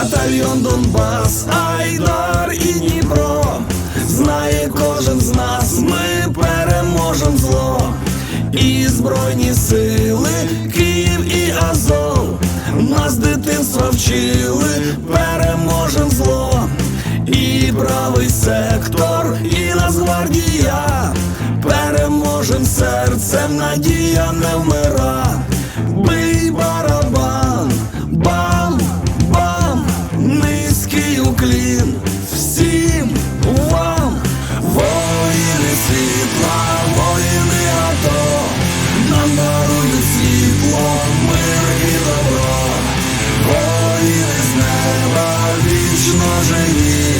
батальйон Донбас, Айдар і Дніпро. Знає кожен з нас, ми переможем зло. І Збройні сили, Київ і Азов. Нас дитинства вчили, переможем зло. І правий сектор, і Нацгвардія Переможем серцем, надія не вмира. Точно же.